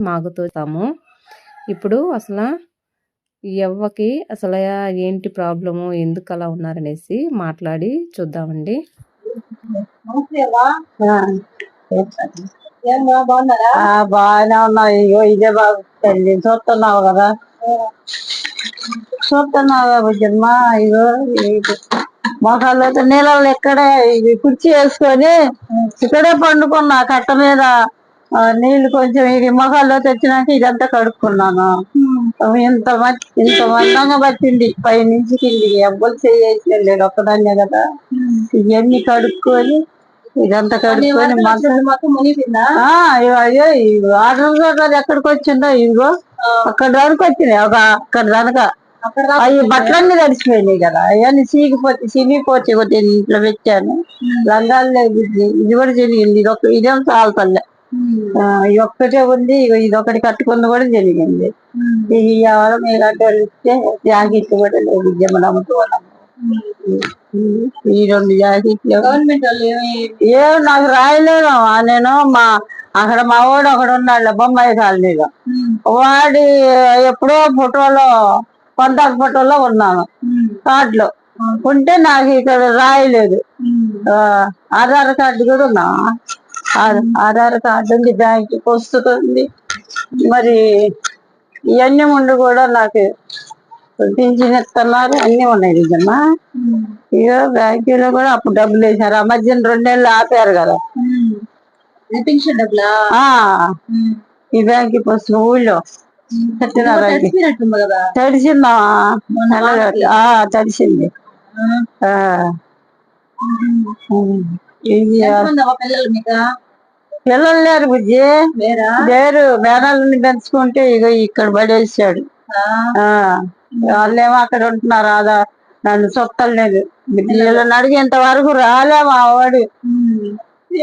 మాగుతాము ఇప్పుడు అసలు ఈ అవ్వకి అసలు ఏంటి ప్రాబ్లము? ఎందుకు అలా ఉన్నారనేసి మాట్లాడి చూద్దామండి. ఆ, బాగానే ఉన్నావు ఇగో ఇదే బాబు తల్లి చూస్తున్నావు కదా. చూస్తున్నావు కదా బుజ్జమ్మ? ఇగో అయితే నీళ్ళలో ఇక్కడే ఇది కుర్చీ వేసుకొని ఇక్కడే పండుకున్నా కట్ట మీద. నీళ్ళు కొంచెం ఇది మొఖాల్లో తెచ్చినాక ఇదంతా కడుక్కున్నాను. ఇంత ఇంత మందంగా పట్టింది. పై నుంచి కిందికి ఎవ్వరు చేసి వెళ్ళాడు ఒక్కదాన్నే కదా. ఇవన్నీ కడుక్కొని ఇదంతా కడుక్కొని అయ్యో చూడరాదు ఎక్కడికి వచ్చిందో ఇదిగో. అక్కడ దానికి వచ్చినాయి. ఒక అక్కడ దానిక. అవి బట్టలన్నీ తడిసిపోయినాయి కదా. అవన్నీ చీకిపోతే చినిగిపోతే కొద్దిగా ఇంట్లో పెట్టాను. లేదు ఇది కూడా జరిగింది. ఇది ఒక ఇదేం చాలతల్లే ఒక్కటే ఉంది ఇగో ఇది ఒకటి కట్టుకుంది కూడా జరిగింది. ఇది ఎవరో మీలాంటి వాళ్ళు ఇస్తే జాకెట్ కూడా లేదు జమ్మలు అమ్ముకోవాలి ఈ రెండు జాకెట్లు ఏం నాకు రాయలేదమ్మా నేను మా అక్కడ మా వాడు ఒకడు ఉన్నాడు బొమ్మాయి కాలనీలో. వాడి ఎప్పుడో ఫోటోలో కొంత ఫోటోలో ఉన్నాను కార్డులో. ఉంటే నాకు ఇక్కడ రాయలేదు. ఆ, ఆధార్ కార్డు కూడా ఉన్నా ఆధార్ కార్డు ఉంది బ్యాంక్ పుస్తకం ఉంది మరి ఇవన్నీ ఉండి కూడా నాకు పింఛన్ ఇస్తున్నారు అన్ని ఉన్నాయి నిజమా? ఇక బ్యాంకులో కూడా అప్పుడు డబ్బులు వేసారు ఆ మధ్యన రెండేళ్ళు ఆపారు కదా. డబ్బులా? ఆ. ఈ బ్యాంక్ పుస్తకం ఊళ్ళో. తడిసిందా? తడిసింది. పిల్లలు లేరు బుజ్జి. వేరా లేరు. మేనల్ని పెంచుకుంటే ఇక ఇక్కడ పడేసాడు ఆ. వాళ్ళేమో అక్కడ ఉంటున్నారు. అదా నన్ను సొత్తలేదు వీళ్ళని అడిగేంత వరకు రాలే మా వాడు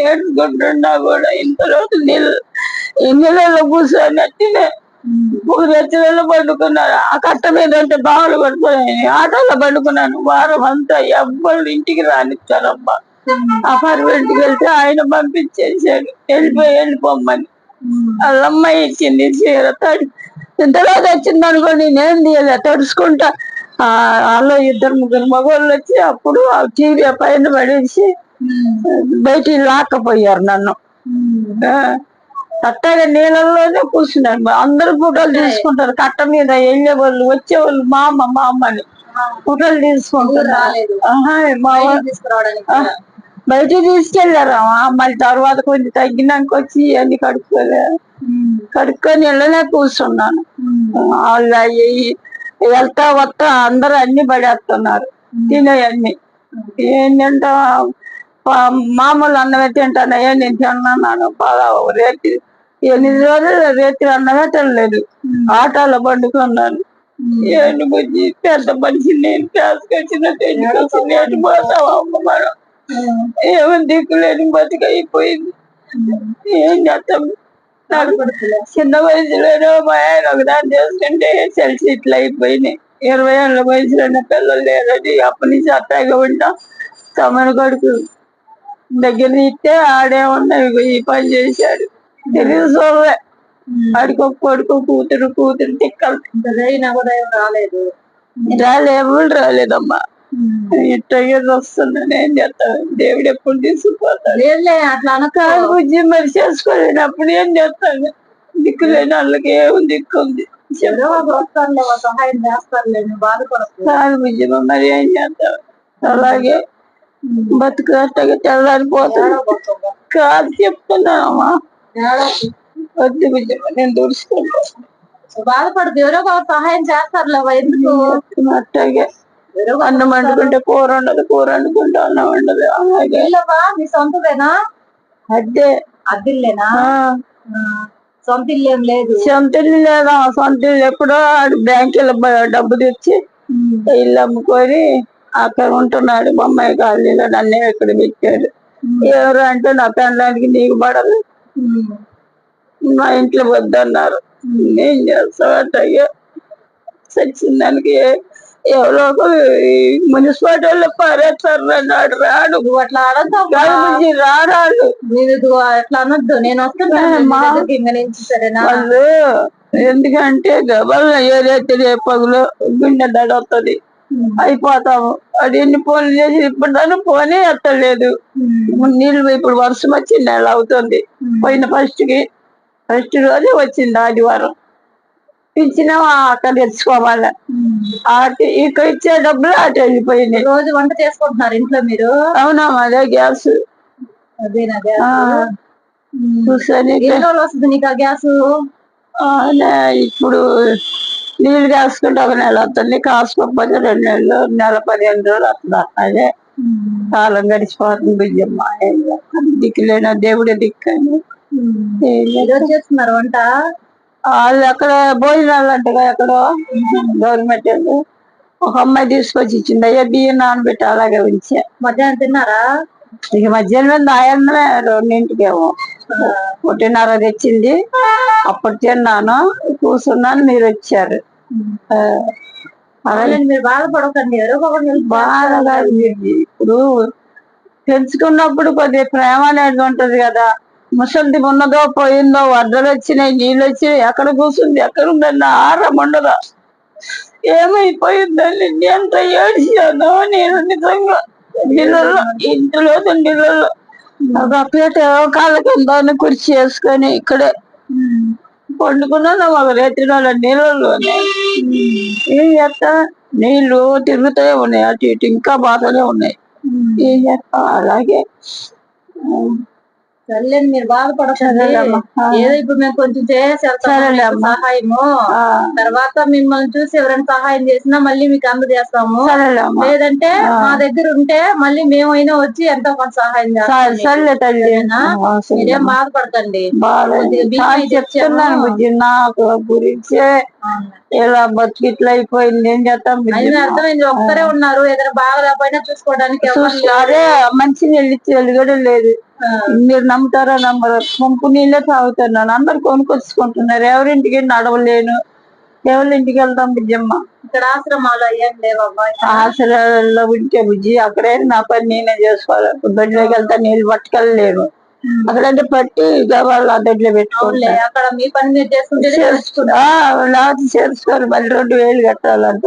ఏడుకుంటున్నా కూడా ఇంత రోజులు నీళ్ళు నీళ్ళలో కూర్చొని అట్టినే రెచ్చలలో పండుకున్నాను ఆ కట్ట మీద ఉంటే బావులు పడిపోయాయి ఆటోలో పండుకున్నాను. వారం అంతా ఎవ్వరు ఇంటికి రానిచ్చారమ్మా అపార్ట్మెంట్కి వెళ్తే ఆయన పంపించేసాడు వెళ్ళిపోయి వెళ్ళిపోమ్మని. వాళ్ళమ్మాయి ఇచ్చింది చీర తడి. ఇంతలో వచ్చింది అనుకోండి నేను తీయలే తడుచుకుంటా. ఆ వాళ్ళు ఇద్దరు ముగ్గురు మగవాళ్ళు వచ్చి అప్పుడు ఆ చీర పైన పడేసి బయటికి లాక్కపోయారు నన్ను. అట్టగా నీళ్ళల్లోనే కూర్చున్నారు. అందరు ఫోటోలు తీసుకుంటారు. కట్ట మీద వెళ్ళే వాళ్ళు వచ్చే వాళ్ళు మా అమ్మ మా అమ్మని ఫోటోలు తీసుకుంటారు రాలేదు. ఆహా, మా వా- తీసుకురావడానికి ఆ, బయటికి తీసుకెళ్ళారు మళ్ళీ తర్వాత కొంచెం తగ్గినాక వచ్చి అన్ని కడుక్కోలే. కడుక్కొని వెళ్ళలే కూర్చున్నాను. వాళ్ళు అయ్యి వెళ్తా వస్తా అందరూ అన్ని పడేస్తున్నారు. తినేయన్ని. ఏంటంటే మామూలు అన్నమే తింటానయ్యా నేను తిన్నాను. పలావ్ రేతి ఎనిమిది రోజులు రేత్రి అన్నమే తినలేదు. ఆటోలో పండుకున్నాను. బుజ్జి పెద్ద మనిషి నేను తీసుకొచ్చిన తెచ్చుకొచ్చి నేను పోతావా అమ్మ మనం? ఏమని దిక్కులేని బతిక అయిపోయింది. ఏం చేస్తాం? నాకు చిన్న వయసులోనే మా ఆయన ఒకదాన్ని చేసుకుంటే తెలిసి ఇట్లా అయిపోయినాయి. ఇరవై ఏళ్ళ వయసులోనే పిల్లలు లేరని అప్పటి నుంచి అట్టాగా ఉంటా. తమను కొడుకు దగ్గర తీస్తే ఆడేమన్నా ఇగో ఈ పని చేశాడు. తెలియదు చూడలే ఆడికి కొడుకు కూతురు కూతురు తిక్కలు నవోదయం రాలేదు. రాలేవు రాలేదమ్మా. ఇట్టగే వస్తున్నాను ఏం చేస్తాను దేవుడు ఎప్పుడు తీసుకుపోతాడు? అట్లా కాదు బుజ్జి మరి చేసుకోలేనప్పుడు ఏం చేస్తాను దిక్కు లేని వాళ్ళకి ఏం దిక్కు ఉంది? ఎవరో ఒకరు వస్తారులే వాళ్ళ సహాయం చేస్తారులే నువ్వు బాధపడకు. కాదు బుజ్జి మరి ఏం చేస్తాం అలాగే బతుకు అట్టగా తెల్లారిపోతాడు. కాదు చెప్తున్నానమ్మా వద్దు నేను బాధపడదు ఎవరో ఒకరు సహాయం చేస్తారులే అవ్వ, ఎందుకు? అట్టగే అన్నం వండుకుంటే కూర ఉండదు కూర వండుకుంటే అన్నం ఉండదు అలాగే. ఇల్లవా నీ సొంతదేనా అదే. అద్దిల్లేనా? సొంత ఇల్లు ఏం లేదు. సొంత ఇల్లు లేదా? సొంత ఇల్లు ఎప్పుడో బ్యాంకులో డబ్బు తెచ్చి ఇల్లు అమ్ముకొని అక్కడ ఉంటున్నాడు బొమ్మాయి కాలనీలో నన్ను ఇక్కడ పెట్టాడు. ఎవరు అంటే నా పెళ్ళడానికి నీకు పడదు. మా ఇంట్లో వద్దన్నారు. ఏం చేస్తావు అట్టయ్యా చచ్చిన దానికి ఎవరో మున్సిపాలిటీ వాళ్ళు పారేస్తారు అన్నాడు రాడు. అట్లా బుజ్జి రాడాళ్ళు నేను అట్లా అనొద్దు. నేను వస్తున్నాను ఏ, నీ మా- దగ్గరికి ఇంక నుంచి సరేనా? వాళ్ళు ఎందుకంటే గబల్ ఏదైతే పగులు గుండె దడ వస్తుంది అయిపోతాము. అది ఎన్ని ఫోన్లు చేసి ఇప్పుడు దాన్ని ఫోనే ఎత్తలేదు నీళ్ళు ఇప్పుడు వర్షం వచ్చి నెల అవుతుంది. పోయిన ఫస్ట్కి ఫస్ట్ రోజే వచ్చింది ఆదివారం. ఇచ్చిన అక్కడ తెచ్చుకోవాలి అటు ఇక్కడ ఇచ్చే డబ్బులు అటు వెళ్ళిపోయినాయి. రోజు వంట చేసుకుంటున్నారు ఇంట్లో మీరు? అవునా అదే గ్యాస్. అదేనా కూర్చొని వస్తుంది నీకు ఆ గ్యాస్? ఇప్పుడు నీళ్ళు కాసుకుంటే ఒక నెల వస్తుంది కాసుకోకపోతే రెండు నెలలు నెల పదిహేను రోజులు వస్తుంది అదే. కాలం గడిచిపోతుంది బియ్యమ్మ? దిక్కులేనా దేవుడే చేస్తాం? ఈరోజు చేస్తున్నారు వంట? వాళ్ళు అక్కడ భోజనాలు అంటగా ఎక్కడో గవర్నమెంట్. ఒక అమ్మాయి తీసుకొచ్చి ఇచ్చింది. అయ్యా బియ్యం నానబెట్టి అలాగే ఉంచా. మధ్యాహ్నం తిన్నారా? ఇక మధ్యాహ్నం ఆయన్నమే రెండింటికేమో ఒకటిన్నర తెచ్చింది. అప్పుడు తిన్నాను. కూర్చున్నాను మీరు వచ్చారు. అలాగే మీరు బాధపడకండి. ఉంది. ఇప్పుడు పెంచుకున్నప్పుడు కొద్దిగా ప్రేమ అనేది ఉంటది కదా. ముసలిది ఉన్నదో పోయిందో వరదలు వచ్చినాయి నీళ్ళు వచ్చినాయి ఎక్కడ కూర్చుంది ఎక్కడ ఉందన్న ఆరం ఉండదు? ఏమైపోయిందండి ఎంత ఏడ్చానో నేను నిజంగా నీళ్ళల్లో ఇంటిలో నీళ్ళల్లో. ఒక పీట కాళ్ళ కింద కుర్చీ వేసుకొని ఇక్కడే పండుకున్నాను ఒక రేత్రి నాలుగు నీళ్ళలోనే ఏం చేస్తా నీళ్ళు తిరుగుతూనే ఉన్నాయి అటు ఇటు ఇంకా బాధలే ఉన్నాయి. ఏం చేస్తా అలాగే. సర్లేండి మీరు బాధపడకండి. ఏదో ఇప్పుడు మేము కొంచెం సరేలేమ్మా. సహాయము. తర్వాత మిమ్మల్ని చూసి ఎవరైనా సహాయం చేసినా మళ్ళీ మీకు అందజేస్తాము. లేదంటే. మా దగ్గర ఉంటే మళ్ళీ మేమైనా వచ్చి ఎంతో కొంత సహాయం చేస్తాం. మీరేం బాధపడకండి. చెప్తున్నాను నాకు గురించే ఇలా బతికిట్లా అయిపోయింది. ఏం చేస్తాం అర్థమైంది. ఒక్కరే ఉన్నారు. ఏదైనా బాగా లేకపోయినా చూసుకోవడానికి అదే మంచి ఇచ్చి వెలుగడ లేదు. మీరు నమ్ముతారా నమ్మరు పంపు నీళ్ళే తాగుతున్నాను. అందరు కొనుక్కొచ్చుకుంటున్నారు. ఎవరింటికి నడవలేను ఎవరింటికి వెళ్తాం బుజ్జమ్మ ఇక్కడ ఆశ్రమాలు లేవమ్మా? ఇక్కడ. ఆశ్రయాల్లో ఉంటే బుజ్జి అక్కడే నా పని నేనే చేసుకోవాలి. దొడ్లోకి వెళ్తా నీళ్ళు పట్టుకెళ్ళలేను. అక్కడంటే పట్టి వాళ్ళు ఆ దొడ్లో పెట్టుకుంటా. అక్కడ మీ పని మీరు చేసుకుంటే లేకపోతే మళ్ళీ రెండు వేలు కట్టాలంట.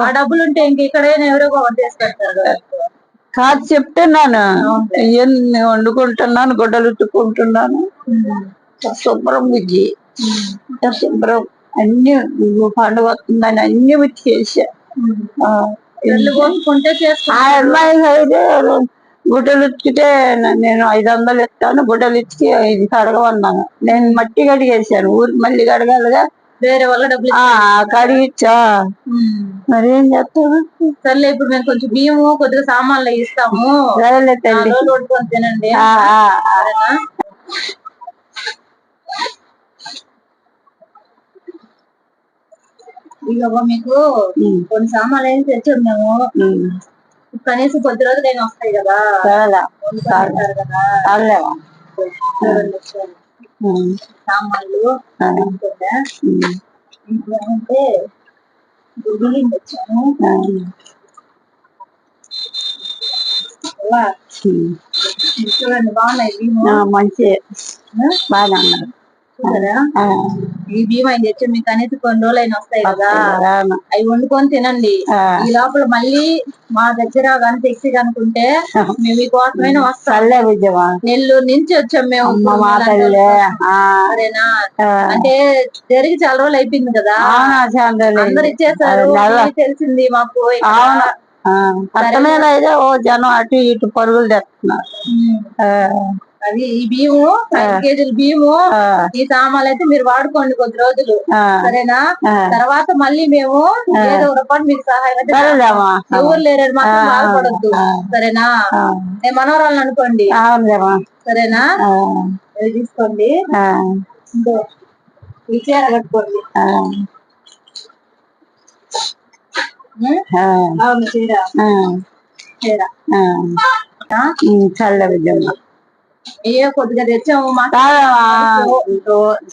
ఆ డబ్బులు ఉంటే ఇంక ఇక్కడైనా ఎవరో ఒకటి చేసి పెడతారు కదా. చెప్తున్నాను అవునులే. ఎన్ని వండుకుంటున్నాను గుడ్డలు ఉట్టుకుంటున్నాను శుభ్రం ఇంత శుభ్రం. అన్ని పండుగ వస్తుందని అన్ని చేసుకుంటారు అమ్మాయి అయితే గుడ్డలు ఉతికితే నేను ఐదు వందలు ఇస్తాను గుడ్డలు ఉతికి ఇది కడగమన్నాను. నేను మట్టి కడిగేసాను ఊరికి మళ్ళీ కడగాలిగా వేరే వాళ్ళ డబ్బులు ఆ కడిగిచ్చా ఉమ్. మరేం చేస్తాను సర్లే ఇప్పుడు మేము కొంచెం బియ్యము కొద్దిగా సామాన్లు ఇస్తాము. సరేలే నాలుగు తల్లి. రోజులు వండుకొని తినండి. మీకు కొన్ని సామాన్లు ఏం తెచ్చాం మేము. కనీసం కొద్ది రోజులైనా వస్తాయి కదా. కదా. సామాన్లు ఉమ్. చూడండి బాగున్నాయి మంచి బాగా ఉన్నారు. ఈ ఆయన తెచ్చి మీకు కనీసం కొన్ని రోజులు అయినా వస్తాయి కదా. అవి వండుకొని తినండి. ఈ లోపల మళ్ళీ మా దగ్గర కానీ తెచ్చి కనుకుంటే మేము మీకోసమైనా వస్తాం. నెల్లూరు నుంచి వచ్చాం మేము. సరేనా? అంటే జరిగి చాలా రోజులు అయిపోయింది కదా. అందరు ఇచ్చేసారు. తెలిసింది మాకు అయితే ఓ జనం అటు ఇటు పరుగులు తెస్తున్నారు. అది ఈ బియ్యము కేజీల బియ్యము ఈ సామాన్లు అయితే మీరు వాడుకోండి కొద్ది రోజులు సరేనా. తర్వాత మళ్ళీ మేము ఏదో ఒక రూపాయలు మీకు సహాయం ఎవరు లేరని మాత్రం బాధపడద్దు. సరేనా? నేను మనవరాలను అనుకోండి. సరేనా? తీసుకోండి. ఈ చీర కట్టుకోండి. అవును చీర. చీర. చల్లే విజయమ్మ ఏ కొద్దిగా తెచ్చాము మా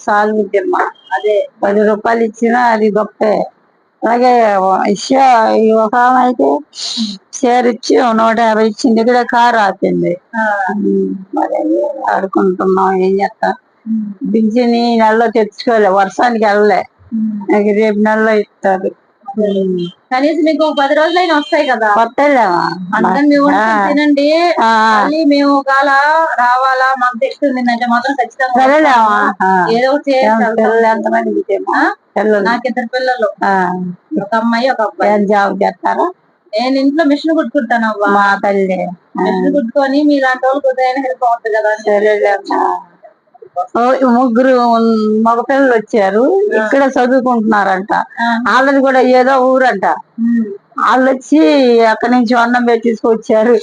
సాలు విద్యమ్మ అదే. పది రూపాయలు ఇచ్చినా అది గొప్పే. అలాగే ఒక ఆమె అయితే షేర్ ఇచ్చి నూట యాభై ఇచ్చింది. ఇక్కడ కారు ఆపింది. మరి ఆడుకుంటున్నాం ఏం చేస్తా? పింఛని నెలలో తెచ్చుకోలే వర్షానికి వెళ్ళలే. రేపు నెలలో ఇస్తారు. కనీసం మీకు పది రోజులైనా వస్తాయి కదా. అందరం మీ తినండి. మళ్ళీ మేము ఒకవేళ రావాలా మాకు తెస్తుంది అంటే మాత్రం ఖచ్చితంగా. ఏదో? పిల్లలు నాకు ఇద్దరు పిల్లలు. ఒక అమ్మాయి ఒక అబ్బాయి. జాబ్ చేస్తారా? నేను ఇంట్లో మిషన్ కుట్టుకుంటాను అవ్వ మా తల్లి. మిషన్ కుట్టుకొని మీలాంటి వాళ్ళు కొద్దిగా హెల్ప్ అవుతుంది కదా ముగ్గురు మగ పిల్లలు వచ్చారు ఇక్కడ చదువుకుంటున్నారంట. వాళ్ళది కూడా ఏదో ఊరంట. వాళ్ళు వచ్చి అక్కడి నుంచి అన్నం పెట్టి తీసుకొచ్చారు.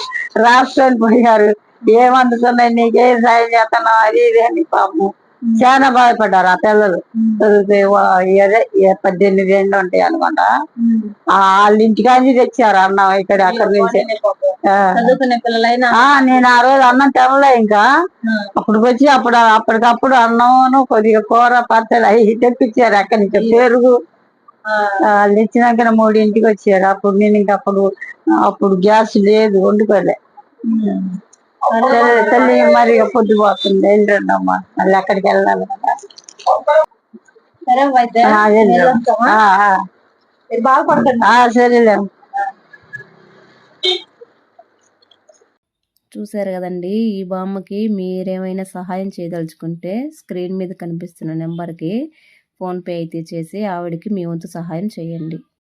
రాష్ట్రానికి పోయారు. ఏమందుతున్నాయి నీకేం సాయం చేస్తాను అది ఇది అని పాపం. చాలా బాధపడ్డారు ఆ పిల్లలు. చదివితే పద్దెనిమిది ఏళ్ళు ఉంటాయి. ఆ వాళ్ళ ఇంటికాంచి తెచ్చారు అన్నం ఇక్కడ అక్కడి నుంచి. నేను ఆ రోజు అన్నం తినలే ఇంకా. అప్పుడు వచ్చి అప్పుడు అప్పటికప్పుడు అన్నం కొద్దిగా కూర పచ్చడి అవి తెప్పించారు అక్కడి నుంచి. పెరుగు. వాళ్ళు తెచ్చినాక మూడింటికి వచ్చారు. అప్పుడు నేను ఇంకా అప్పుడు అప్పుడు గ్యాస్ లేదు వండుకోలే. సరే తల్లి మరి ఇక పొద్దుపోతుంది వెళ్ళండి అమ్మా మళ్ళీ అక్కడికి వెళ్ళాలి కదా. సరే అవ్వ అయితే? ఆ, వెళ్ళండి. వెళ్ళొస్తామా? ఆ, ఆ. మీరు బాగుపడకండి ఆ, సరేలే. చూశారు కదండి ఈ బామ్మకి మీరేమైనా సహాయం చేయదలుచుకుంటే స్క్రీన్ మీద కనిపిస్తున్న నెంబర్కి ఫోన్పే అయితే చేసి ఆవిడకి మీ వంతు సహాయం చేయండి.